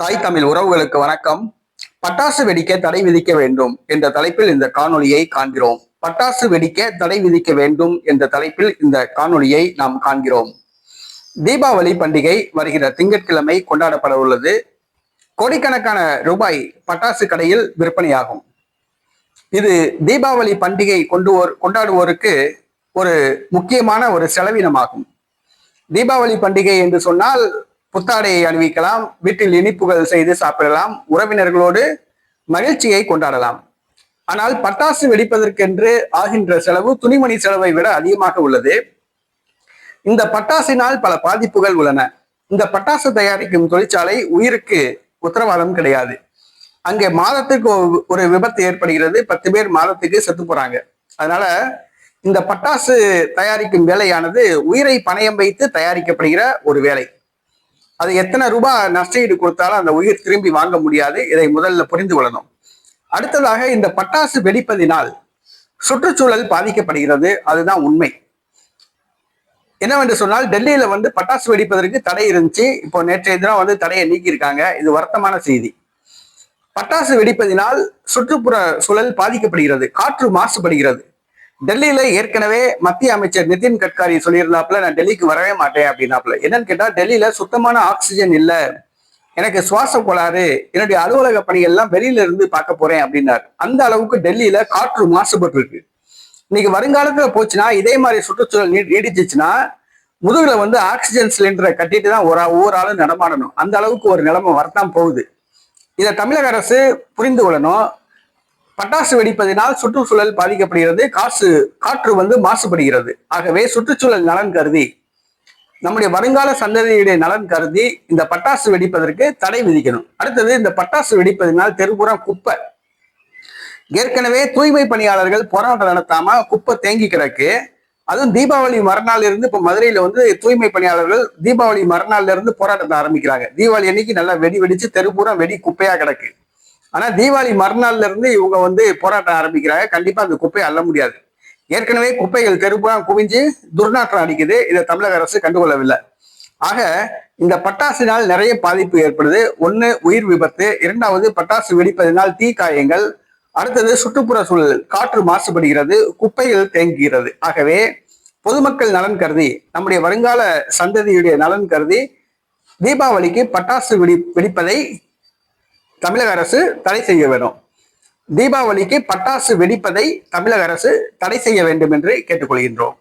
தாய் தமிழ் உறவுகளுக்கு வணக்கம். பட்டாசு வெடிக்க தடை விதிக்க வேண்டும் என்ற தலைப்பில் இந்த காணொலியை காண்கிறோம். பட்டாசு வெடிக்க தடை விதிக்க வேண்டும் என்ற தலைப்பில் இந்த காணொலியை நாம் காண்கிறோம். தீபாவளி பண்டிகை வருகிற திங்கட்கிழமை கொண்டாடப்பட உள்ளது. கோடிக்கணக்கான ரூபாய் பட்டாசு கடையில் விற்பனையாகும். இது தீபாவளி பண்டிகை கொண்டு கொண்டாடுவோருக்கு ஒரு முக்கியமான ஒரு செலவினமாகும். தீபாவளி பண்டிகை என்று சொன்னால் புத்தாடையை அணிவிக்கலாம் வீட்டில் இனிப்புகள் செய்து சாப்பிடலாம் உறவினர்களோடு மகிழ்ச்சியை கொண்டாடலாம். ஆனால் பட்டாசு வெடிப்பதற்கென்று ஆகின்ற செலவு துணிமணி செலவை விட அதிகமாக உள்ளது. இந்த பட்டாசினால் பல பாதிப்புகள் உள்ளன. இந்த பட்டாசு தயாரிக்கும் தொழிற்சாலை உயிருக்கு உத்தரவாதம் கிடையாது. அங்கே மாதத்துக்கு ஒரு- விபத்து ஏற்படுகிறது. பத்து பேர் மாதத்துக்கு செத்து போறாங்க. அதனால இந்த பட்டாசு தயாரிக்கும் வேலையானது உயிரை பணயம் வைத்து தயாரிக்கப்படுகிற ஒரு வேலை. அது எத்தனை ரூபாய் நஷ்டஈடு கொடுத்தாலும் அந்த உயிர் திரும்பி வாங்க முடியாது. இதை முதல்ல புரிந்து கொள்ளணும். அடுத்ததாக இந்த பட்டாசு வெடிப்பதினால் சுற்றுச்சூழல் பாதிக்கப்படுகிறது. அதுதான் உண்மை. என்னவென்று சொன்னால் டெல்லியில வந்து பட்டாசு வெடிப்பதற்கு தடை இருந்துச்சு. இப்போ நேற்றைய தினம் வந்து தடையை நீக்கியிருக்காங்க. இது வருத்தமான செய்தி. பட்டாசு வெடிப்பதினால் சுற்றுப்புற சூழல் பாதிக்கப்படுகிறது. காற்று மாசுபடுகிறது. டெல்லியில ஏற்கனவே மத்திய அமைச்சர் நிதின் கட்காரி சொல்லியிருந்தாப்புல நான் டெல்லிக்கு வரவே மாட்டேன் அப்படின்னாப்புல. என்னன்னு கேட்டா டெல்லியில சுத்தமான ஆக்சிஜன் இல்ல. எனக்கு சுவாச கோளாறு. என்னுடைய அலுவலக பணிகள்லாம் வெளியில இருந்து பார்க்க போறேன் அப்படின்னாரு. அந்த அளவுக்கு டெல்லியில காற்று மாசுபட்டு இருக்கு. இன்னைக்கு வருங்காலத்துல போச்சுன்னா இதே மாதிரி சுற்றுச்சூழல் நீ- நீடிச்சிச்சுன்னா முதுகுல வந்து ஆக்சிஜன் சிலிண்டரை கட்டிட்டு தான் ஒரு ஒவ்வொரு ஆளும் நடமாடணும். அந்த அளவுக்கு ஒரு நிலைமை வரத்தான் போகுது. இதை தமிழக அரசு புரிந்து கொள்ளணும். பட்டாசு வெடிப்பதினால் சுற்றுச்சூழல் பாதிக்கப்படுகிறது காசு காற்று வந்து மாசுபடுகிறது. ஆகவே சுற்றுச்சூழல் நலன் கருதி நம்முடைய வருங்கால சந்ததியுடைய நலன் கருதி இந்த பட்டாசு வெடிப்பதற்கு தடை விதிக்கணும். அடுத்தது இந்த பட்டாசு வெடிப்பதினால் தெருபுறம் குப்பை. ஏற்கனவே தூய்மை பணியாளர்கள் போராட்டம் நடத்தாம குப்பை தேங்கி கிடக்கு. அதுவும் தீபாவளி மறுநாள் இருந்து இப்போ மதுரையில் வந்து தூய்மை பணியாளர்கள் தீபாவளி மறுநாள்ல இருந்து போராட்டத்தை ஆரம்பிக்கிறாங்க. தீபாவளி அன்னைக்கு நல்லா வெடி வெடிச்சு தெருபுறம் வெடி குப்பையா கிடக்கு. ஆனா தீபாவளி மறுநாள்ல இருந்து இவங்க வந்து போராட்டம் ஆரம்பிக்கிறாங்க. கண்டிப்பா அந்த குப்பையை அள்ள முடியாது. ஏற்கனவே குப்பைகள் தெருப்புறம் குவிஞ்சு துர்நாற்றம் அடிக்குது. இதை தமிழக அரசு கண்டுகொள்ளவில்லை. ஆக இந்த பட்டாசினால் நிறைய பாதிப்பு ஏற்படுது. ஒன்று உயிர் விபத்து. இரண்டாவது பட்டாசு வெடிப்பதனால் தீக்காயங்கள் அடுத்தது சுற்றுப்புற சூழல். காற்று மாசுபடுகிறது. குப்பைகள் தேங்குகிறது. ஆகவே பொதுமக்கள் நலன் கருதி நம்முடைய வருங்கால சந்ததியுடைய நலன் கருதி தீபாவளிக்கு பட்டாசு வெடி வெடிப்பதை தமிழக அரசு தடை செய்ய வேண்டும். தீபாவளிக்கு பட்டாசு வெடிப்பதை தமிழக அரசு தடை செய்ய வேண்டும் என்று கேட்டுக்கொள்கின்றோம்.